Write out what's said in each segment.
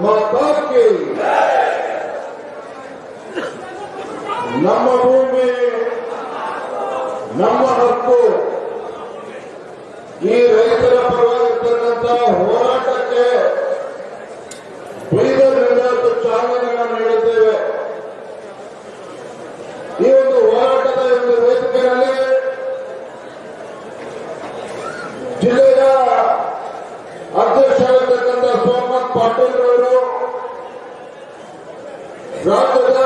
की ನಮ್ಮ ಭೂಮಿ, ನಮ್ಮ ಹಕ್ಕು. ಈ ರೈತರ ಪರವಾಗಿರ್ತಕ್ಕಂಥ ಹೋರಾಟಕ್ಕೆ ಬೀದರ್ನಿಂದ ಚಾಲನೆ ನೀಡಿದ್ದೇವೆ. ಈ ಒಂದು ಹೋರಾಟದ ಒಂದು ವೇದಿಕೆಯಲ್ಲಿ ಜಿಲ್ಲೆಯ ಅಧ್ಯಕ್ಷರಾಗಿರ್ತಕ್ಕಂಥ ಸೋಮನಾಥ್ ಪಾಟೀಲ್ ಅವರು ರಾಜ್ಯದ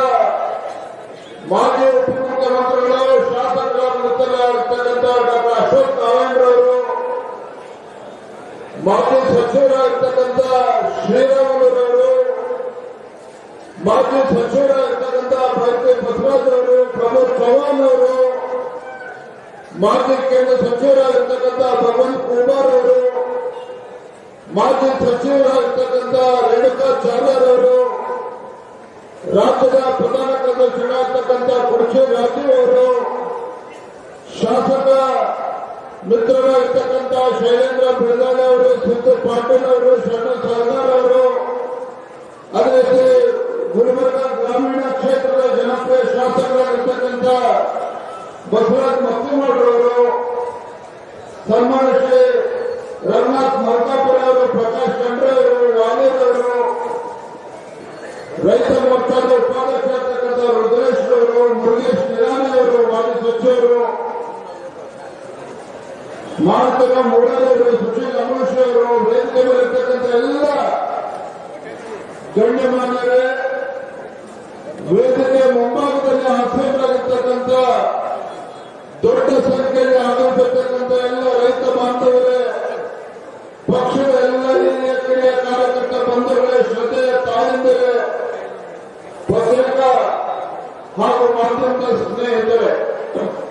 ಮಾಜಿ ಉಪಮುಖ್ಯಮಂತ್ರಿಗಳು ಶಾಸಕರ ಮಿತ್ರರಾಗಿರ್ತಕ್ಕಂಥ ಡಾಕ್ಟರ್ ಅಶೋಕ್ ನಾರಾಯಣರವರು ಮಾಜಿ ಸಚಿವರಾಗಿರ್ತಕ್ಕಂಥ ಶ್ರೀರಾಮುಲುರವರು ಮಾಜಿ ಸಚಿವರಾಗಿರ್ತಕ್ಕಂಥ ಪ್ರಗತಿ ಬಸವರಾಜ್ ಅವರು ಪ್ರಮೋದ್ ಚೌಹಾಣ್ ಅವರು ಮಾಜಿ ಕೇಂದ್ರ ಸಚಿವರಾಗಿರ್ತಕ್ಕಂಥ ಭಗವಂತ ಕುಮಾರ್ ಅವರು ಮಾಜಿ ಸಚಿವರಾಗಿರ್ತಕ್ಕಂಥ ರೇಣುಕಾಚಾರ್ಯರ್ ಅವರು ರಾಜ್ಯದ ಪ್ರಧಾನ ಕಾರ್ಯದರ್ಶಿಗಳಾಗಿರ್ತಕ್ಕಂಥ ಕುರ್ಚಿ ರಾಜೀವ್ ಅವರು ಶಾಸಕ ಮಿತ್ರರಾಗಿರ್ತಕ್ಕಂಥ ಶೈಲೇಂದ್ರ ಬಿಳದಾಳೆ ಅವರು, ಸಿದ್ದು ಪಾಟೀಲ್ ಅವರು, ಶರಣ ಸರ್ದಾರ್ ಅವರು, ಅದೇ ರೀತಿ ಗುಲ್ಬರ್ಗ ಗ್ರಾಮೀಣ ಕ್ಷೇತ್ರದ ಜನಪ್ರಿಯ ಶಾಸಕರಾಗಿರ್ತಕ್ಕಂಥ ಬಸವರಾಜ್ ಮತ್ತಿಮಠರವರು ಸನ್ಮಾನ ಶ್ರೀ ರಂಗನಾಥ್ ಮಲ್ಕಾಪುರ ಅವರು, ಪ್ರಕಾಶ್ ಖಂಡ್ರೆ ಅವರು ವಾಲೇರ್ ಅವರು ರೈತ ಮೋರ್ಚಾದ ಉಪಾಧ್ಯಕ್ಷರಾಗಿರ್ತಕ್ಕಂಥ ರುದ್ರೇಶ್ ಅವರು ಮುರುಗೇಶ್ ನಿರಾಣಿ ಅವರು ಮಾಜಿ ಸಚಿವರು ಮಾರುತನ ಮೂಡಲವರು ಸುಶೀಲ್ ಅಮೂಷ್ ಅವರು ವೇದಿಕೆ ಮೇಲಿರ್ತಕ್ಕಂಥ ಎಲ್ಲ ಗಣ್ಯಮಾನ್ಯರೇ, ವೇದಿಕೆ ಮುಂಭಾಗದಲ್ಲಿ ಹಸಿರಾಗಿರ್ತಕ್ಕಂಥ ದೊಡ್ಡ ಸಂಖ್ಯೆಯಲ್ಲಿ ಆಗಮಿಸಿರ್ತಕ್ಕಂಥ ಎಲ್ಲ ರೈತ ಬಾಂಧವರೇ, ಪಕ್ಷದ ಎಲ್ಲ ಹಿರಿಯ ಕಿರಿಯ ಕಾರ್ಯಕರ್ತ ಬಂಧುಗಳೇ, ಶ್ರದ್ಧೆಯ ತಾಯಂದಿರೇ ಪತ್ರಿಕಾ ಹಾಗೂ ಮಾಧ್ಯಮದ ಸ್ನೇಹಿತರೆ Thank you.